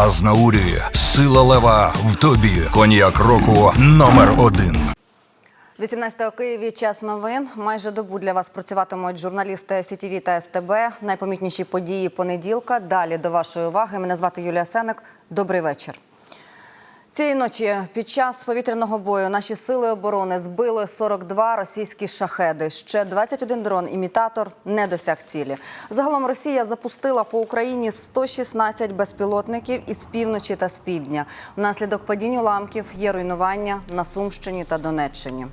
Азнаурі, сила лева в тобі. Коньяк року номер один. 18 у Києві час новин. Майже добу для вас працюватимуть журналісти СІТІВІ та СТБ. Найпомітніші події понеділка. Далі до вашої уваги. Мене звати Юлія Сенек. Добрий вечір. Цієї ночі під час повітряного бою наші сили оборони збили 42 російські шахеди. Ще 21 дрон-імітатор не досяг цілі. Загалом Росія запустила по Україні 116 безпілотників із півночі та з півдня. Внаслідок падінь уламків є руйнування на Сумщині та Донеччині.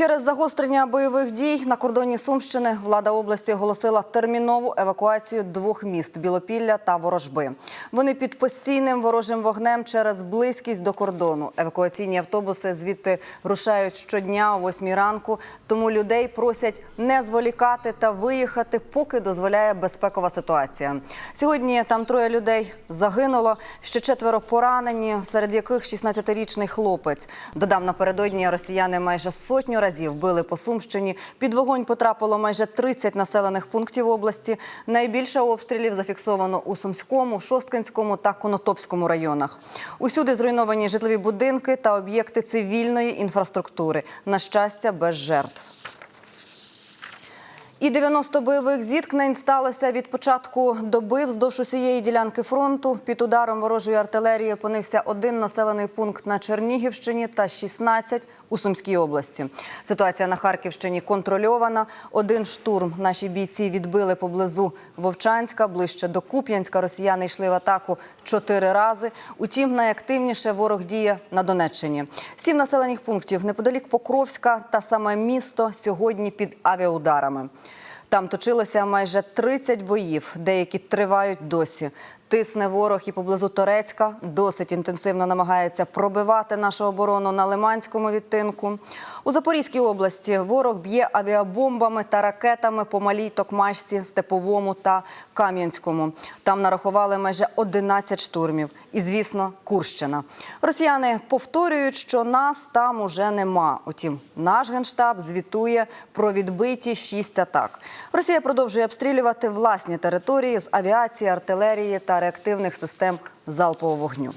Через загострення бойових дій на кордоні Сумщини влада області оголосила термінову евакуацію двох міст Білопілля та Ворожби. Вони під постійним ворожим вогнем через близькість до кордону. Евакуаційні автобуси звідти рушають щодня о 8 ранку. Тому людей просять не зволікати та виїхати, поки дозволяє безпекова ситуація. Сьогодні там троє людей загинуло, ще четверо поранені, серед яких 16-річний хлопець. Додам напередодні росіяни майже сотню разів били по Сумщині. Під вогонь потрапило майже 30 населених пунктів області. Найбільше обстрілів зафіксовано у Сумському, Шосткинському та Конотопському районах. Усюди зруйновані житлові будинки та об'єкти цивільної інфраструктури. На щастя, без жертв. І 90 бойових зіткнень сталося від початку доби вздовж усієї ділянки фронту. Під ударом ворожої артилерії опинився один населений пункт на Чернігівщині та 16 у Сумській області. Ситуація на Харківщині контрольована. Один штурм наші бійці відбили поблизу Вовчанська, ближче до Куп'янська. Росіяни йшли в атаку чотири рази. Утім, найактивніше ворог діє на Донеччині. Сім населених пунктів неподалік Покровська та саме місто сьогодні під авіаударами. Там точилося майже 30 боїв, деякі тривають досі. Тисне ворог і поблизу Торецька досить інтенсивно намагається пробивати нашу оборону на Лиманському відтинку. У Запорізькій області ворог б'є авіабомбами та ракетами по малій Токмачці, Степовому та Кам'янському. Там нарахували майже 11 штурмів. І, звісно, Курщина. Росіяни повторюють, що нас там уже нема. Утім, наш генштаб звітує про відбиті шість атак. Росія продовжує обстрілювати власні території з авіації, артилерії та реактивних систем залпового вогню.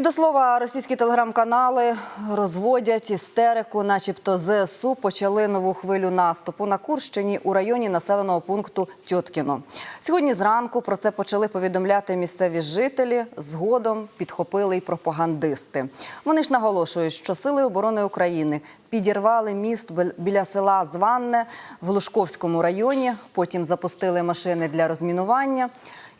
І до слова, російські телеграм-канали розводять істерику, начебто ЗСУ почали нову хвилю наступу на Курщині у районі населеного пункту Тьоткіно. Сьогодні зранку про це почали повідомляти місцеві жителі. Згодом підхопили й пропагандисти. Вони ж наголошують, що сили оборони України підірвали міст біля села Званне в Лужковському районі. Потім запустили машини для розмінування.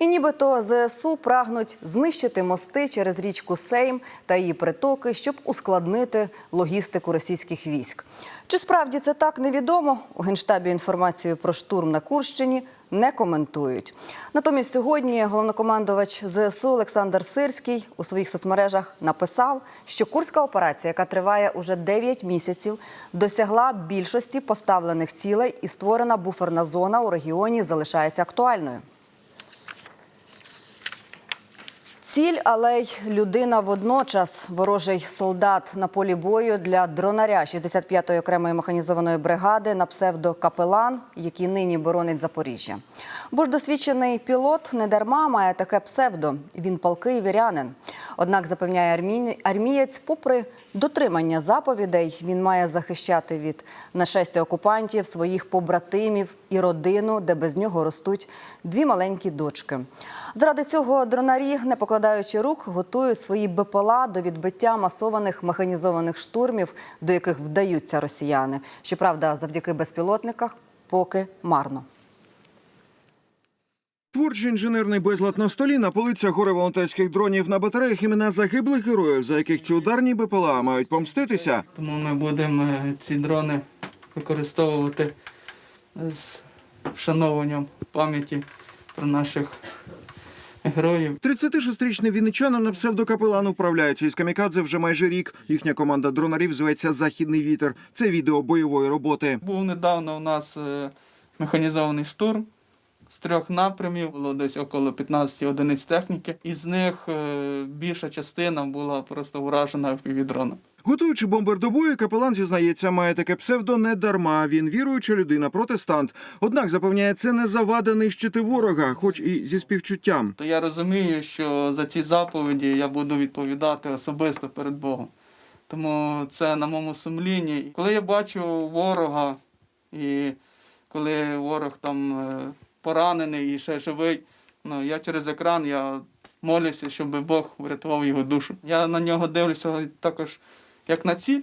І нібито ЗСУ прагнуть знищити мости через річку Сейм та її притоки, щоб ускладнити логістику російських військ. Чи справді це так невідомо? У генштабі інформацію про штурм на Курщині не коментують. Натомість сьогодні головнокомандувач ЗСУ Олександр Сирський у своїх соцмережах написав, що курська операція, яка триває уже 9 місяців, досягла більшості поставлених цілей і створена буферна зона у регіоні залишається актуальною. Ціль, але й людина водночас. Ворожий солдат на полі бою для дронаря 65-ї окремої механізованої бригади на псевдо Капелан, який нині боронить Запоріжжя. Бо ж досвідчений пілот не дарма має таке псевдо. Він палкий вірянин. Однак запевняє армієць, попри дотримання заповідей, він має захищати від нашестя окупантів своїх побратимів і родину, де без нього ростуть дві маленькі дочки. Заради цього дронарі, не покладаючи рук, готують свої БПЛА до відбиття масованих механізованих штурмів, до яких вдаються росіяни. Щоправда, завдяки безпілотниках поки марно. Творчий інженерний безлад на столі на полицях гори волонтерських дронів на батареях імена загиблих героїв, за яких ці ударні БПЛА мають помститися. Тому ми будемо е, ці дрони використовувати з вшанованням пам'яті про наших героїв. 36-річний вінничанин на псевдокапелан управляється із камікадзе вже майже рік. Їхня команда дронарів зветься Західний вітер. Це відео бойової роботи. Був недавно у нас е, механізований штурм з трьох напрямів, було десь около 15 одиниць техніки. Із них е, більша частина була просто вражена впівдроном. Готуючи бомбер до бою, капелан зізнається, має таке псевдо не дарма. Він віруюча людина, протестант. Однак запевняє, це не завада нищити ворога, хоч і зі співчуттям. То я розумію, що за ці заповіді я буду відповідати особисто перед Богом. Тому це на моєму сумлінні. Коли я бачу ворога, і коли ворог там е, поранений і ще живий, ну, я через екран я молюся, щоб Бог врятував його душу. Я на нього дивлюся також як на ціль,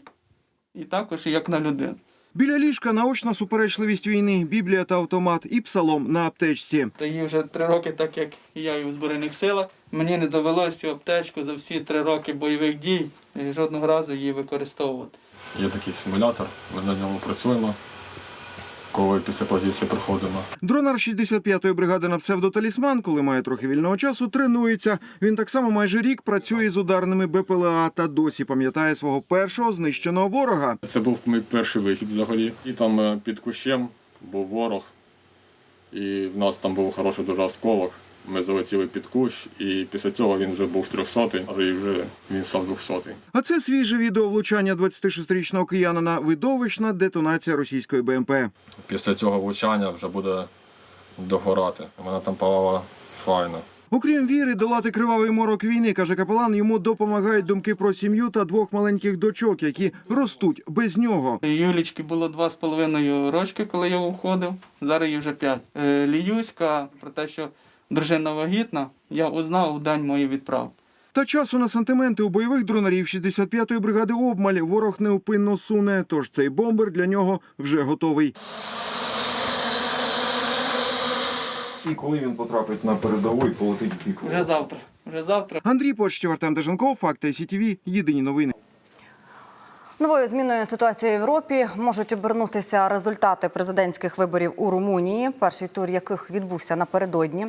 і також як на людину. Біля ліжка наочна суперечливість війни, біблія та автомат і псалом на аптечці. Та їй вже три роки, так як я і в Збройних силах. Мені не довелося цю аптечку за всі три роки бойових дій і жодного разу її використовувати. Є такий симулятор, ми на ньому працюємо, коли після позиції приходимо. Дронар 65-ї бригади на псевдоталісман, коли має трохи вільного часу, тренується. Він так само майже рік працює з ударними БПЛА та досі пам'ятає свого першого знищеного ворога. Це був мій перший вихід взагалі. І там е, під кущем був ворог, і в нас там був хороший дуже осколок. Ми залетіли під кущ, і після цього він вже був 300 і вже він став 200 А це свіже відео влучання 26-річного киянина. Видовищна детонація російської БМП. Після цього влучання вже буде догорати. Вона там палала файно. Окрім віри, долати кривавий морок війни, каже капелан, йому допомагають думки про сім'ю та двох маленьких дочок, які ростуть без нього. Юлічки було два з половиною рочки, коли я уходив, зараз їй вже п'ять. Е, Ліюська про те, що дружина вагітна, я узнав у день моєї відправки. Та часу на сантименти у бойових дронарів 65-ї бригади обмаль ворог неупинно суне. Тож цей бомбер для нього вже готовий. І коли він потрапить на передову і полетить в пік. Вже завтра. Вже завтра. Андрій Почтів, Артем Деженков, Факти СІТВ, Єдині новини. Новою зміною ситуації в Європі можуть обернутися результати президентських виборів у Румунії, перший тур яких відбувся напередодні.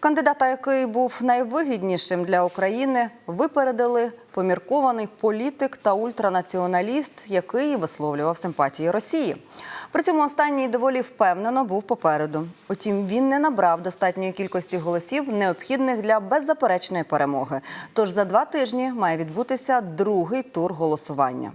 Кандидата, який був найвигіднішим для України, випередили поміркований політик та ультранаціоналіст, який висловлював симпатії Росії. При цьому останній доволі впевнено був попереду. Утім, він не набрав достатньої кількості голосів, необхідних для беззаперечної перемоги. Тож за два тижні має відбутися другий тур голосування.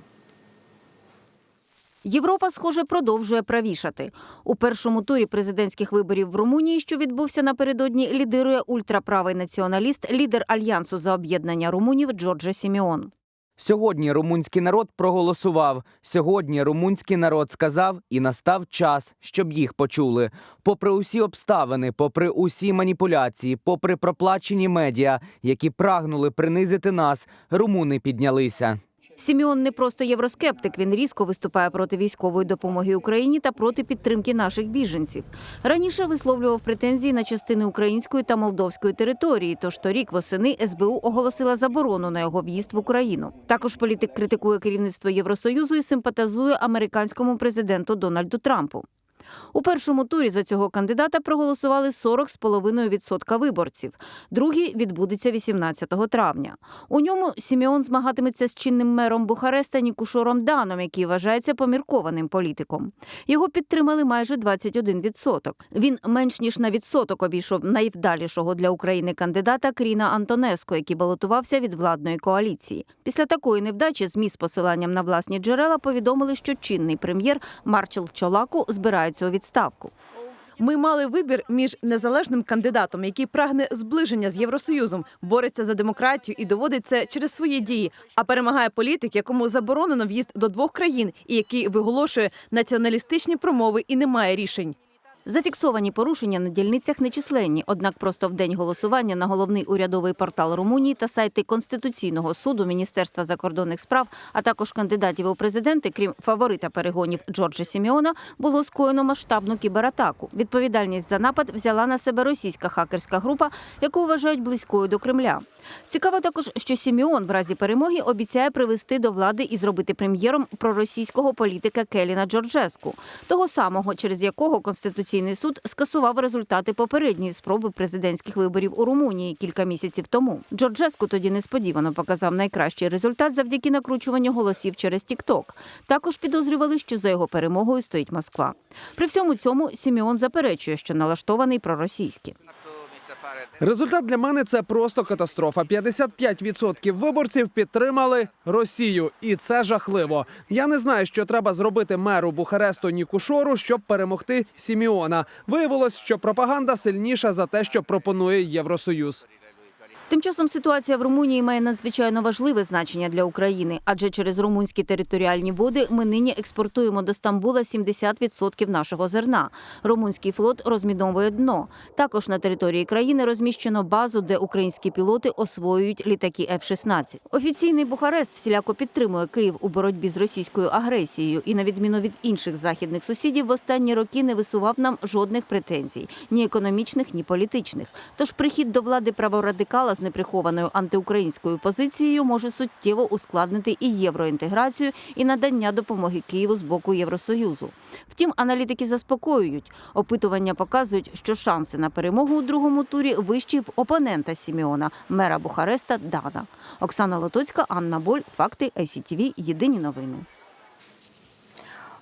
Європа, схоже, продовжує правішати. У першому турі президентських виборів в Румунії, що відбувся напередодні, лідирує ультраправий націоналіст, лідер альянсу за об'єднання румунів Джорджа Сіміон. Сьогодні румунський народ проголосував. Сьогодні румунський народ сказав, і настав час, щоб їх почули. Попри усі обставини, попри усі маніпуляції, попри проплачені медіа, які прагнули принизити нас, румуни піднялися. Сіміон не просто євроскептик. Він різко виступає проти військової допомоги Україні та проти підтримки наших біженців. Раніше висловлював претензії на частини української та молдовської території. Тож торік восени СБУ оголосила заборону на його в'їзд в Україну. Також політик критикує керівництво Євросоюзу і симпатизує американському президенту Дональду Трампу. У першому турі за цього кандидата проголосували 40,5% виборців. Другий відбудеться 18 травня. У ньому Сімеон змагатиметься з чинним мером Бухареста Нікушором Даном, який вважається поміркованим політиком. Його підтримали майже 21%. Він менш ніж на відсоток обійшов найвдалішого для України кандидата Кріна Антонеско, який балотувався від владної коаліції. Після такої невдачі ЗМІ з посиланням на власні джерела повідомили, що чинний прем'єр Марчел Чолаку збирається у відставку. Ми мали вибір між незалежним кандидатом, який прагне зближення з Євросоюзом, бореться за демократію і доводить це через свої дії. А перемагає політик, якому заборонено в'їзд до двох країн, і який виголошує націоналістичні промови і не має рішень. Зафіксовані порушення на дільницях нечисленні. Однак просто в день голосування на головний урядовий портал Румунії та сайти Конституційного суду, Міністерства закордонних справ, а також кандидатів у президенти, крім фаворита перегонів Джорджа Сімеона, було скоєно масштабну кібератаку. Відповідальність за напад взяла на себе російська хакерська група, яку вважають близькою до Кремля. Цікаво також, що Сімеон в разі перемоги обіцяє привести до влади і зробити прем'єром проросійського політика Келіна Джорджеску, того самого, через якого Конституційний суд скасував результати попередньої спроби президентських виборів у Румунії кілька місяців тому. Джорджеску тоді несподівано показав найкращий результат завдяки накручуванню голосів через Тікток. Також підозрювали, що за його перемогою стоїть Москва. При всьому цьому Сіміон заперечує, що налаштований проросійськи. Результат для мене це просто катастрофа. 55% виборців підтримали Росію, і це жахливо. Я не знаю, що треба зробити меру Бухаресту Нікушору, щоб перемогти Сіміона. Виявилось, що пропаганда сильніша за те, що пропонує Євросоюз. Тим часом ситуація в Румунії має надзвичайно важливе значення для України, адже через румунські територіальні води ми нині експортуємо до Стамбула 70% нашого зерна. Румунський флот розміновує дно. Також на території країни розміщено базу, де українські пілоти освоюють літаки F-16. Офіційний Бухарест всіляко підтримує Київ у боротьбі з російською агресією і, на відміну від інших західних сусідів, в останні роки не висував нам жодних претензій ні економічних, ні політичних. Тож прихід до влади праворадикала з неприхованою антиукраїнською позицією може суттєво ускладнити і євроінтеграцію, і надання допомоги Києву з боку Євросоюзу. Втім, аналітики заспокоюють. Опитування показують, що шанси на перемогу у другому турі вищі в опонента Сіміона, мера Бухареста Дана. Оксана Лотоцька, Анна Боль, факти ICTV, Єдині новини.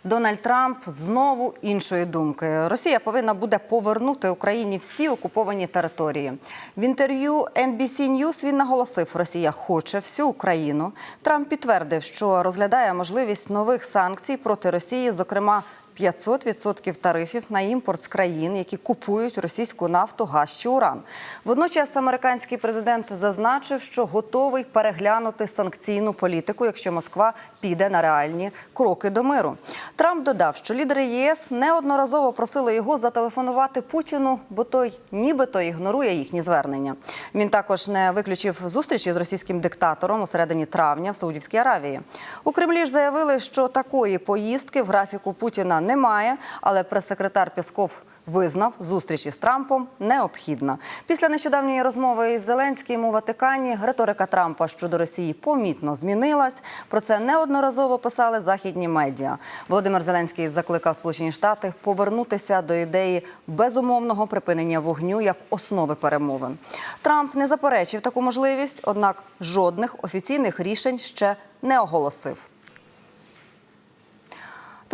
Дональд Трамп знову іншої думки. Росія повинна буде повернути Україні всі окуповані території. В інтерв'ю NBC News він наголосив, Росія хоче всю Україну. Трамп підтвердив, що розглядає можливість нових санкцій проти Росії, зокрема 500% тарифів на імпорт з країн, які купують російську нафту, газ чи уран. Водночас американський президент зазначив, що готовий переглянути санкційну політику, якщо Москва піде на реальні кроки до миру. Трамп додав, що лідери ЄС неодноразово просили його зателефонувати Путіну, бо той нібито ігнорує їхні звернення. Він також не виключив зустрічі з російським диктатором у середині травня в Саудівській Аравії. У Кремлі ж заявили, що такої поїздки в графіку Путіна немає, але прес-секретар Пєсков визнав зустрічі з Трампом необхідна. Після нещодавньої розмови із Зеленським у Ватикані риторика Трампа щодо Росії помітно змінилась. Про це неодноразово писали західні медіа. Володимир Зеленський закликав Сполучені Штати повернутися до ідеї безумовного припинення вогню як основи перемовин. Трамп не заперечив таку можливість, однак жодних офіційних рішень ще не оголосив.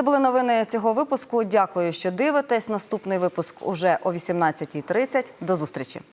Це були новини цього випуску. Дякую, що дивитесь. Наступний випуск уже о 18.30. До зустрічі.